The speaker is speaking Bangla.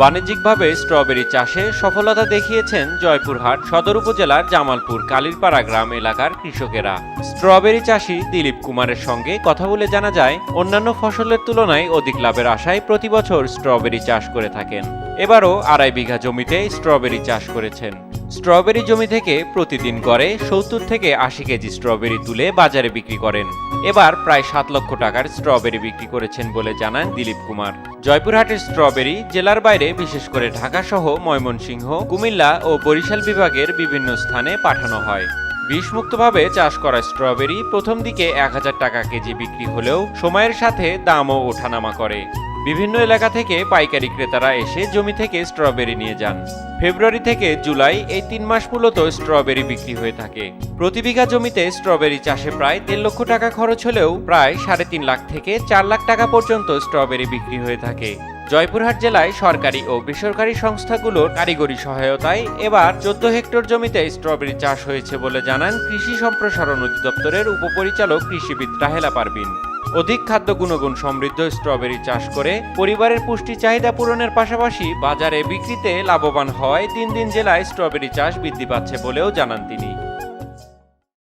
বাণিজ্যিকভাবে স্ট্রবেরি চাষে সফলতা দেখিয়েছেন জয়পুরহাট সদর উপজেলার জামালপুর কালীরপাড়া গ্রাম এলাকার কৃষকেরা। স্ট্রবেরি চাষি দিলীপ কুমারের সঙ্গে কথা বলে জানা যায়, অন্যান্য ফসলের তুলনায় অধিক লাভের আশায় প্রতি বছর স্ট্রবেরি চাষ করে থাকেন। এবারও আড়াই বিঘা জমিতে স্ট্রবেরি চাষ করেছেন। স্ট্রবেরি জমি থেকে প্রতিদিন গড়ে সত্তর থেকে আশি কেজি স্ট্রবেরি তুলে বাজারে বিক্রি করেন। এবার প্রায় সাত লক্ষ টাকার স্ট্রবেরি বিক্রি করেছেন বলে জানান দিলীপ কুমার। জয়পুরহাটের স্ট্রবেরি জেলার বাইরে, বিশেষ করে ঢাকা সহ ময়মনসিংহ, কুমিল্লা ও বরিশাল বিভাগের বিভিন্ন স্থানে পাঠানো হয়। বিষমুক্তভাবে চাষ করা স্ট্রবেরি প্রথম দিকে এক হাজার টাকা কেজি বিক্রি হলেও সময়ের সাথে দামও ওঠানামা করে। বিভিন্ন এলাকা থেকে পাইকারি ক্রেতারা এসে জমি থেকে স্ট্রবেরি নিয়ে যান। ফেব্রুয়ারি থেকে জুলাই এই তিন মাস মূলত স্ট্রবেরি বিক্রি হয়ে থাকে। প্রতি বিঘা জমিতে স্ট্রবেরি চাষে প্রায় দেড় লক্ষ টাকা খরচ হলেও প্রায় সাড়ে তিন লাখ থেকে চার লাখ টাকা পর্যন্ত স্ট্রবেরি বিক্রি হয়ে থাকে। জয়পুরহাট জেলায় সরকারি ও বেসরকারি সংস্থাগুলোর কারিগরি সহায়তায় এবার চোদ্দ হেক্টর জমিতে স্ট্রবেরি চাষ হয়েছে বলে জানান কৃষি সম্প্রসারণ অধিদপ্তরের উপপরিচালক কৃষিবিদ রাহেলা পারবিন অধিক খাদ্য গুণগুণ সমৃদ্ধ স্ট্রবেরি চাষ করে পরিবারের পুষ্টি চাহিদা পূরণের পাশাপাশি বাজারে বিক্রিতে লাভবান হয় তিন দিন জেলায় স্ট্রবেরি চাষ বৃদ্ধি পাচ্ছে বলেও জানান তিনি।